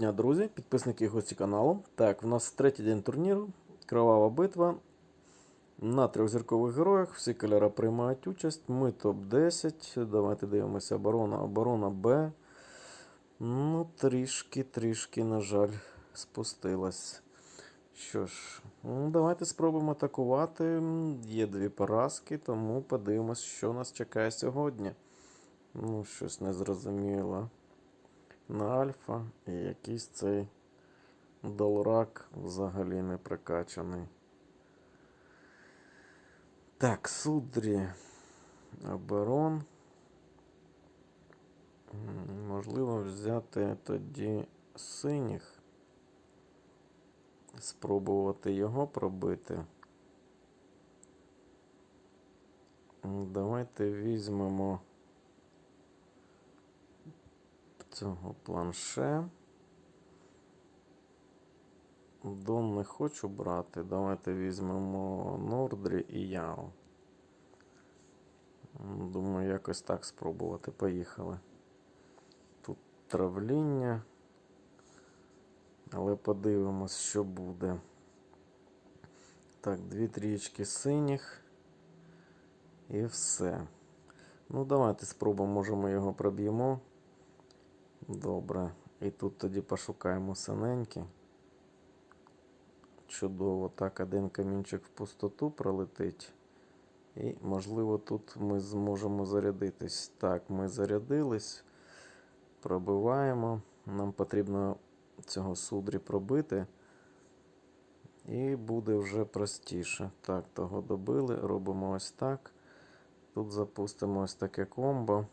дня, друзі, підписники і гості каналу. Так, в нас третій день турніру. Кровава битва. На трьохзіркових героях. Всі кольори приймають участь. Ми топ-10. Давайте дивимося. Оборона, оборона Б. Ну, трішки, трішки, на жаль, спустилась. Що ж, ну, давайте спробуємо атакувати. Є дві поразки, тому подивимось, що нас чекає сьогодні. Ну, щось незрозуміло на альфа і якийсь цей долрак взагалі не прокачаний. Так, судрі. Оборон. Можливо, взяти тоді синіх. Спробувати його пробити. Давайте візьмемо цього планше. Дон не хочу брати. Давайте візьмемо Нордрі і Яо. Думаю, якось так спробувати. Поїхали. Тут травління. Але подивимось, що буде. Так, дві трічки синіх. І все. Ну, давайте спробуємо, може ми його проб'ємо. Добре. І тут тоді пошукаємо синенькі. Чудово. Так, один камінчик в пустоту пролетить. І, можливо, тут ми зможемо зарядитись. Так, ми зарядились. Пробиваємо. Нам потрібно цього судрі пробити. І буде вже простіше. Так, того добили. Робимо ось так. Тут запустимо ось таке комбо.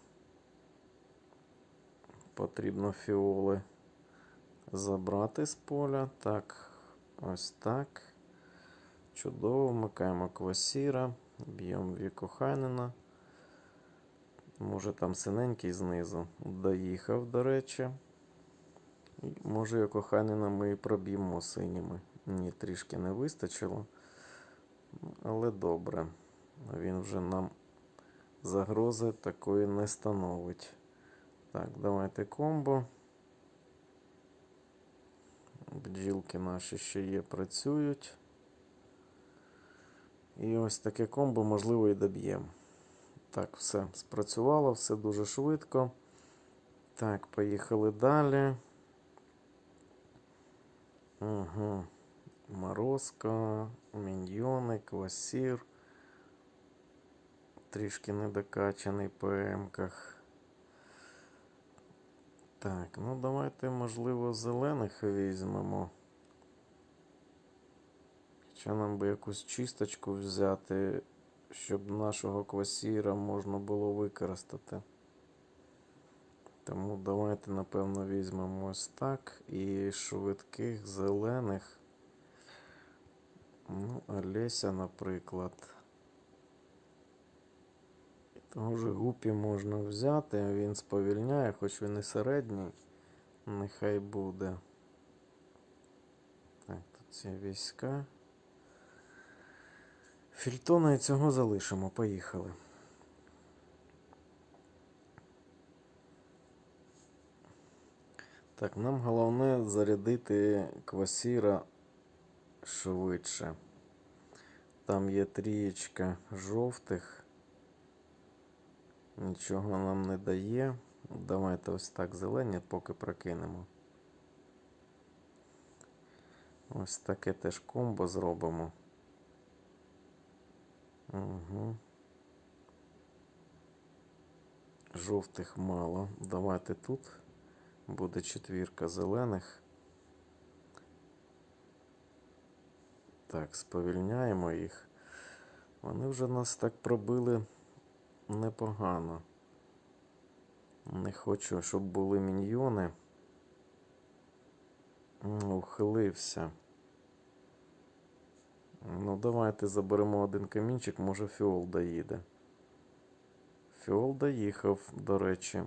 Потрібно фіоли забрати з поля. Так, ось так. Чудово, вмикаємо квасіра, б'ємо Вікоханена. Може там синенький знизу. Доїхав, до речі. І може Йокоханена ми і проб'ємо синіми. Ні, трішки не вистачило. Але добре. Він вже нам загрози такої не становить. Так, давайте комбо. Бджілки наші ще є, працюють. І ось таке комбо, можливо, і доб'ємо. Так, все спрацювало, все дуже швидко. Так, поїхали далі. Угу. Морозко, міньйони, квасір. Трішки недокачаний по емках. Так, ну давайте, можливо, зелених візьмемо. Хоча нам би якусь чисточку взяти, щоб нашого квасіра можна було використати. Тому давайте, напевно, візьмемо ось так. І швидких зелених. Ну, Олеся, наприклад. Того ж гупі можна взяти, він сповільняє, хоч він і середній. Нехай буде. Так, тут ці війська. Фільтона і цього залишимо. Поїхали. Так, нам головне зарядити квасіра швидше. Там є трієчка жовтих. Нічого нам не дає. Давайте ось так зелені поки прокинемо. Ось таке теж комбо зробимо. Угу. Жовтих мало. Давайте тут буде четвірка зелених. Так, сповільняємо їх. Вони вже нас так пробили непогано. Не хочу, щоб були міньйони. Ухилився. Ну, давайте заберемо один камінчик, може фіол доїде. Фіол доїхав, до речі,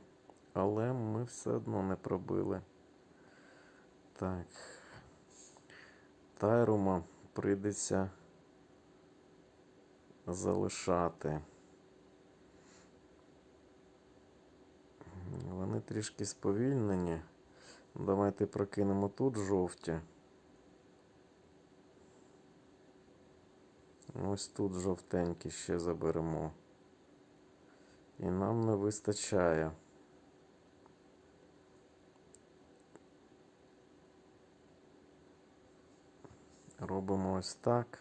але ми все одно не пробили. Так. Тайрума прийдеться залишати. Вони трішки сповільнені. Давайте прокинемо тут жовті. Ось тут жовтенькі ще заберемо. І нам не вистачає. Робимо ось так.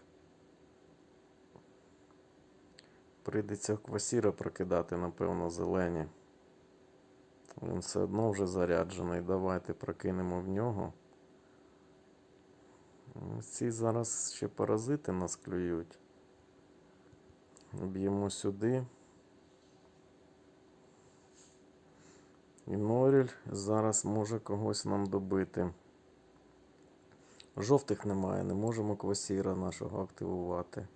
Прийдеться квасіра прокидати, напевно, зелені. Він все одно вже заряджений. Давайте прокинемо в нього. Ці зараз ще паразити нас клюють. Б'ємо сюди. І Норіль зараз може когось нам добити. Жовтих немає, не можемо квасіра нашого активувати.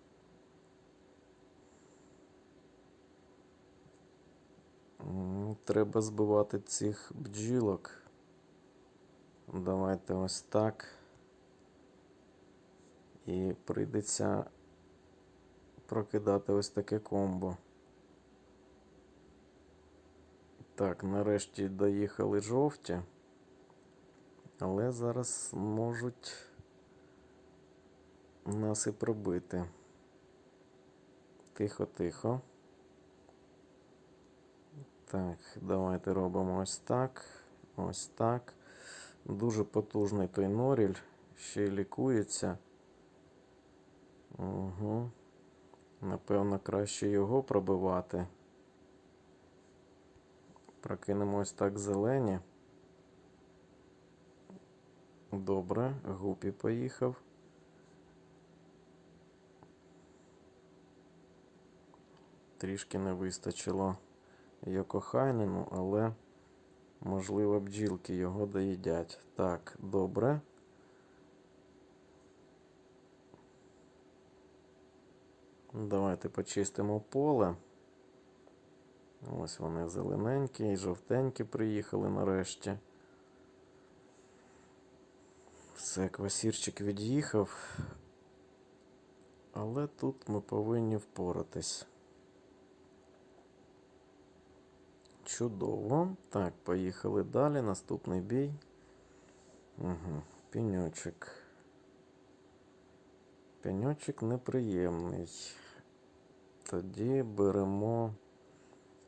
Треба збивати цих бджілок. Давайте ось так. І прийдеться прокидати ось таке комбо. Так, нарешті доїхали жовті. Але зараз можуть нас і пробити. Тихо, тихо. Так, давайте робимо ось так. Ось так. Дуже потужний той норіль. Ще й лікується. Угу. Напевно, краще його пробивати. Прокинемо ось так зелені. Добре, гупі поїхав. Трішки не вистачило Йокохайнену, але можливо бджілки його доїдять. Так, добре. Давайте почистимо поле. Ось вони зелененькі і жовтенькі приїхали нарешті. Все, квасірчик від'їхав. Але тут ми повинні впоратись. Чудово. Так, поїхали далі. Наступний бій. Угу. Пеньочок. Пеньочок неприємний. Тоді беремо,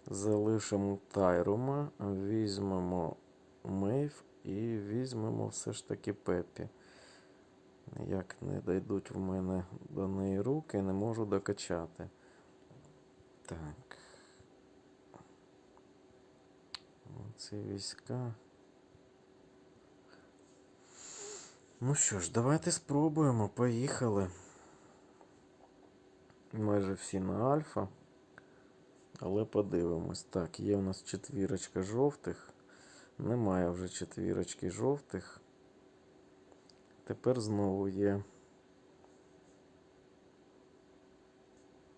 залишимо Тайрума, візьмемо Мейв і візьмемо все ж таки Пеппі. Як не дійдуть в мене до неї руки, не можу докачати. Так. Ці війська. Ну що ж, давайте спробуємо. Поїхали. Майже всі на альфа. Але подивимось. Так, є у нас четвірочка жовтих. Немає вже четвірочки жовтих. Тепер знову є.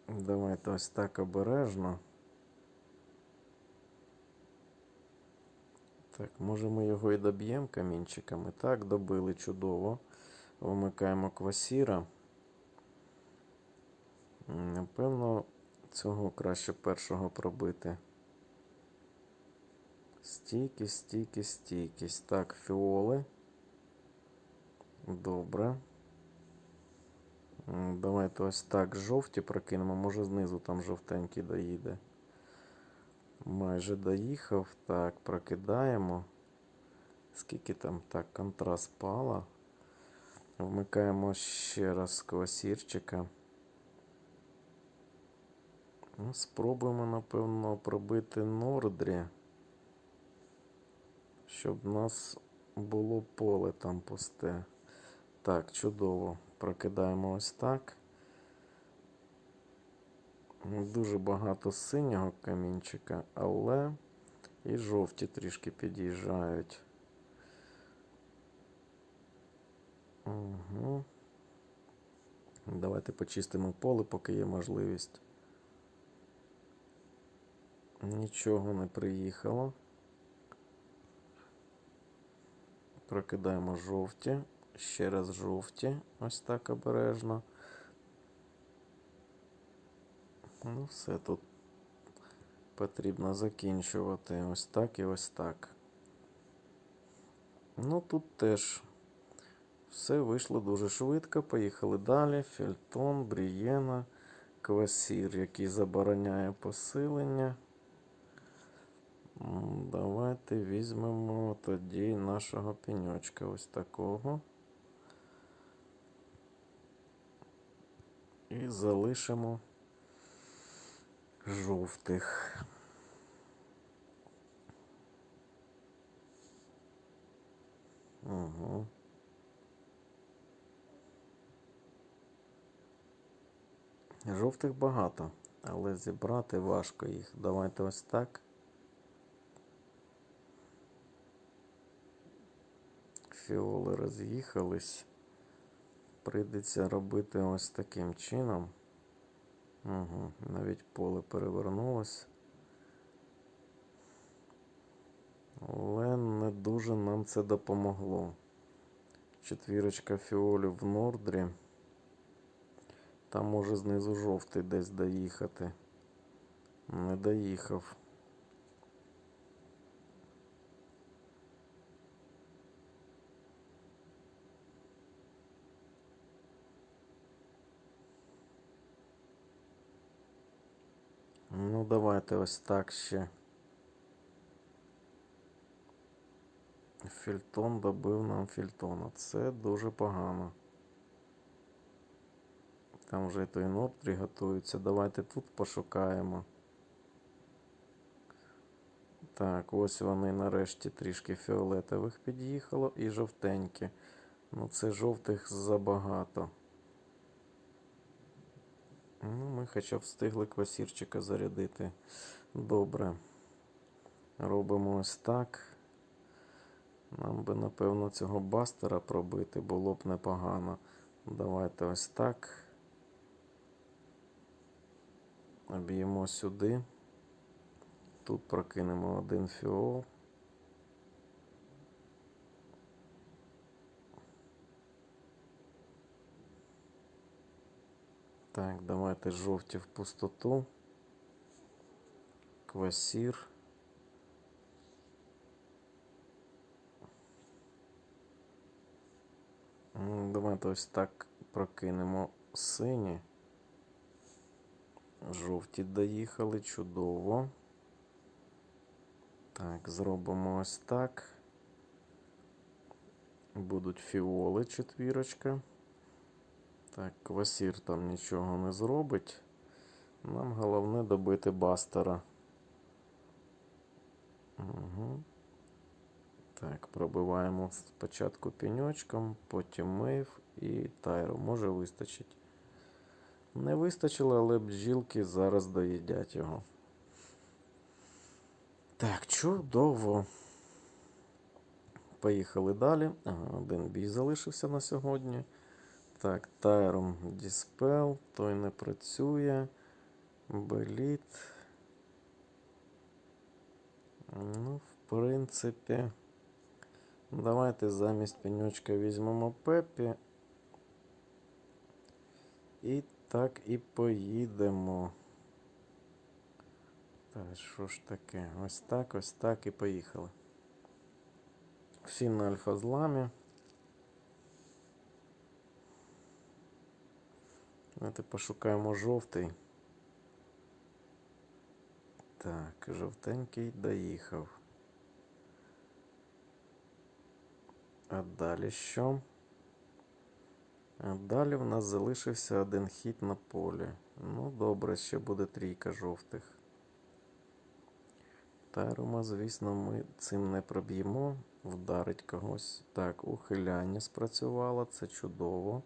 Давайте ось так обережно. Так, може ми його і доб'ємо камінчиками. Так, добили чудово. Вмикаємо квасіра. Напевно, цього краще першого пробити. Стійкість, стійкість, стійкість. Так, фіоли. Добре. Давайте ось так жовті прокинемо. Може знизу там жовтенький доїде. Майже доїхав. Так, прокидаємо. Скільки там так, контраст пала. Вмикаємо ще раз квасірчика. Ну, Спробуємо, напевно, пробити Нордрі. Щоб в нас було поле там пусте. Так, чудово. Прокидаємо ось так. Дуже багато синього камінчика, але і жовті трішки під'їжджають. Угу. Давайте почистимо поле, поки є можливість. Нічого не приїхало. Прокидаємо жовті. Ще раз жовті. Ось так обережно. Ну, все тут потрібно закінчувати ось так і ось так. Ну тут теж все вийшло дуже швидко. Поїхали далі. Фельтон, Брієна, Квасір, який забороняє посилення. Давайте візьмемо тоді нашого пеньочка ось такого. І залишимо жовтих. Угу. Жовтих багато, але зібрати важко їх. Давайте ось так. Фіоли роз'їхались. Прийдеться робити ось таким чином. Угу. Навіть поле перевернулось. Але не дуже нам це допомогло. Четвірочка фіолів в Нордрі. Там може знизу жовтий десь доїхати. Не доїхав. Ну, давайте ось так ще. Фільтон добив нам фільтона. Це дуже погано. Там вже і той Нордрі готується. Давайте тут пошукаємо. Так, ось вони нарешті трішки фіолетових під'їхало і жовтенькі. Ну, це жовтих забагато. Ну, ми хоча б встигли квасірчика зарядити. Добре. Робимо ось так. Нам би, напевно, цього бастера пробити було б непогано. Давайте ось так. Об'ємо сюди. Тут прокинемо один фіол. Так, давайте жовті в пустоту. Квасір. Давайте ось так прокинемо сині. Жовті доїхали чудово. Так, зробимо ось так. Будуть фіоли четвірочка. Так, квасір там нічого не зробить. Нам головне добити бастера. Угу. Так, пробиваємо спочатку пеньочком, потім мейв і тайру. Може вистачить. Не вистачило, але бджілки зараз доїдять його. Так, чудово. Поїхали далі. Один бій залишився на сьогодні. Так, Тайром Діспел, той не працює. Беліт. Ну, в принципі, давайте замість пеньочка візьмемо Пепі. І так і поїдемо. Так, що ж таке? Ось так, ось так і поїхали. Всі на альфа Давайте пошукаємо жовтий. Так, жовтенький доїхав. А далі що? А далі в нас залишився один хід на полі. Ну, добре, ще буде трійка жовтих. Тарума, звісно, ми цим не проб'ємо. Вдарить когось. Так, ухиляння спрацювало, це чудово.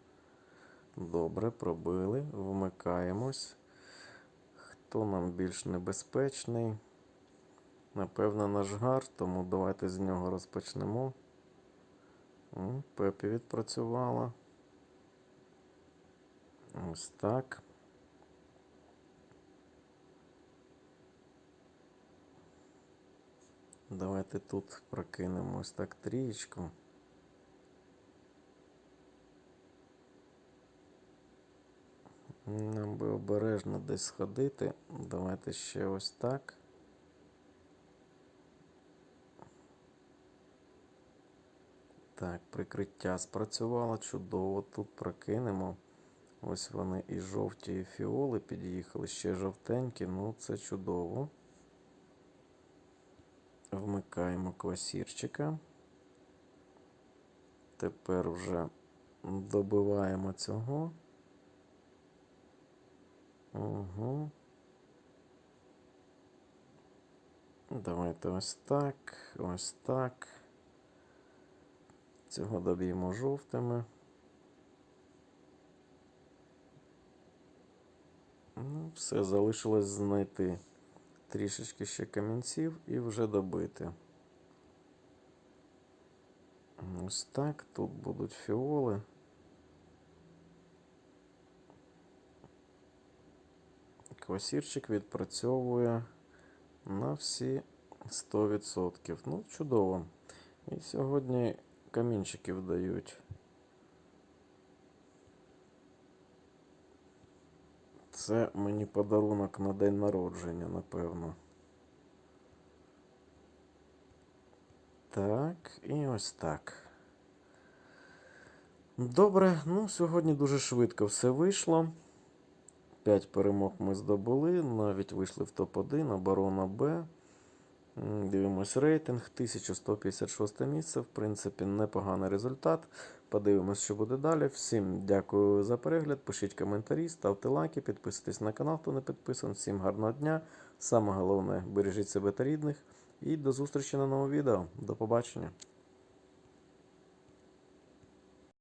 Добре, пробили, вмикаємось. Хто нам більш небезпечний? Напевно, наш гар, тому давайте з нього розпочнемо. Пепі відпрацювала. Ось так. Давайте тут прокинемо ось так трієчку. Нам би обережно десь сходити. Давайте ще ось так. Так, прикриття спрацювало чудово. Тут прокинемо. Ось вони і жовті, і фіоли під'їхали, ще жовтенькі, ну це чудово. Вмикаємо квасірчика. Тепер вже добиваємо цього. Угу. Давайте ось так, ось так. Цього доб'ємо жовтими. Ну, все, залишилось знайти трішечки ще камінців і вже добити. Ось так, тут будуть фіоли. Квасірчик відпрацьовує на всі 100%. Ну, чудово. І сьогодні камінчиків дають. Це мені подарунок на день народження, напевно. Так, і ось так. Добре, ну сьогодні дуже швидко все вийшло. 5 перемог ми здобули, навіть вийшли в топ-1, оборона Б. Дивимось рейтинг. 1156 місце. В принципі, непоганий результат. Подивимось, що буде далі. Всім дякую за перегляд. Пишіть коментарі, ставте лайки, підписуйтесь на канал, хто не підписаний. Всім гарного дня. Саме головне, бережіть себе та рідних. І до зустрічі на новому відео. До побачення.